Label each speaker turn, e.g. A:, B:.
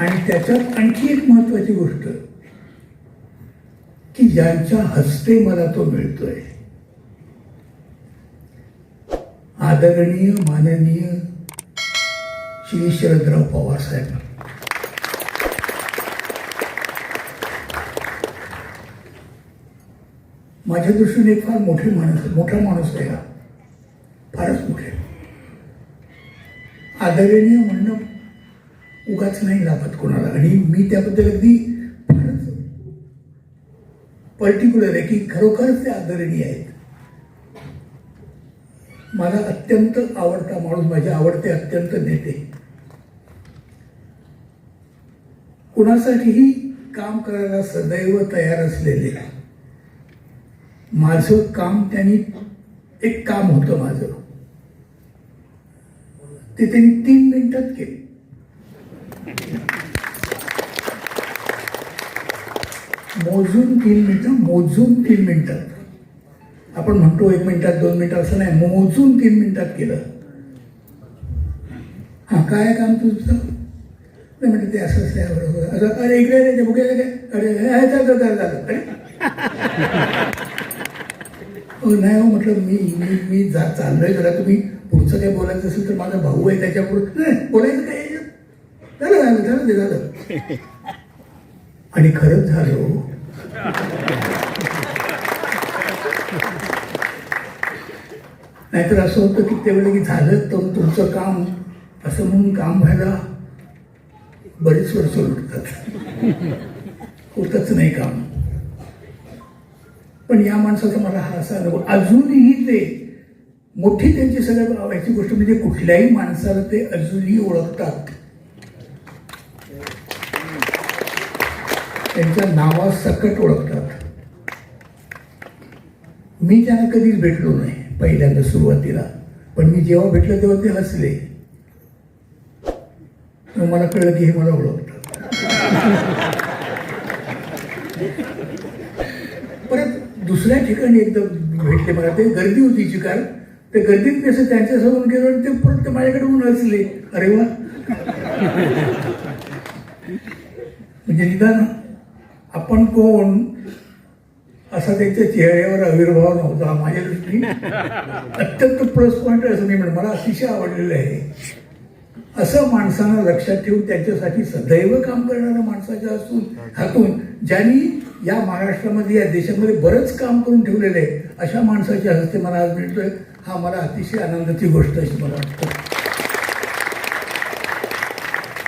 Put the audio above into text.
A: आणि त्याच्यात आणखी एक महत्वाची गोष्ट की ज्यांच्या हस्ते मला तो मिळतोय. आदरणीय माननीय श्री शरदराव पवार साहेब. माझ्या दृष्टीने फार मोठे माणूस मोठा माणूस आहे हा. फारच मोठे. आदरणीय म्हणणं उगाच नाही लागत कोणाला. आणि मी त्याबद्दल अगदी फारच पर्टिक्युलर आहे की खरोखरच ते आदरणीय आहेत. माझा अत्यंत आवडता माणूस माझे आवडते अत्यंत नेते. कुणासाठीही काम करायला सदैव तयार असलेले. माझं काम त्यांनी एक काम होतं माझं. ते त्यांनी तीन मिनिटात केले. मोजून तीन मिनटं मोजून तीन मिनिटात आपण म्हणतो एक मिनिटात दोन मिनिटात असं नाही. मोजून तीन मिनिटात केलं. हा काय काम तुझं? नाही म्हणजे ते असं असं बरोबर. असं अरे इकडे रे, बघूया काय अरे हे, चालतं अरे. हो, नाही हो म्हटलं मी मी मी जा चाललोय जरा. तुम्ही पुढचं काय बोलायचं असेल तर माझा भाऊ आहे त्याच्यापुढं. नाही बोलायचं काय झालं झालं झालं ते झालं आणि खरंच झालं हो. नाहीतर असं होतं की त्यावेळी की झालं तर तुमचं काम असं म्हणून काम व्हायला बरेच वर्ष लुटतात होतच नाही काम. पण या माणसाचा मला हा असा अनुभव अजूनही ते मोठी त्यांची सगळ्यात आवडायची गोष्ट म्हणजे कुठल्याही माणसाला ते अजूनही ओळखतात. त्यांच्या नावासकट ओळखतात. मी त्यांना कधीच भेटलो नाही पहिल्यांदा सुरुवातीला. पण मी जेव्हा भेटलं तेव्हा ते हसले. मग मला कळलं की हे मला ओळखतात. परत दुसऱ्या ठिकाणी एकदा भेटले मला ते गर्दी होती चिकार ते गर्दीत कसं त्यांच्यासमोर गेलो आणि ते परत ते माझ्याकडे होऊन हसले. अरे वा. म्हणजे निदान आपण कोण? असा त्यांच्या चेहऱ्यावर आविर्भाव नव्हता माझ्या दृष्टीने. अत्यंत प्लस पॉईंट असं मी म्हणतो मला अतिशय आवडलेलं आहे. असं माणसानं लक्षात ठेवून त्यांच्यासाठी सदैव काम करणाऱ्या माणसाच्या असून हातून ज्यांनी या महाराष्ट्रामध्ये या देशामध्ये बरंच काम करून ठेवलेलं आहे अशा माणसाच्या हस्ते मला आज मिळतोय. हा मला अतिशय आनंदाची गोष्ट अशी मला वाटतं.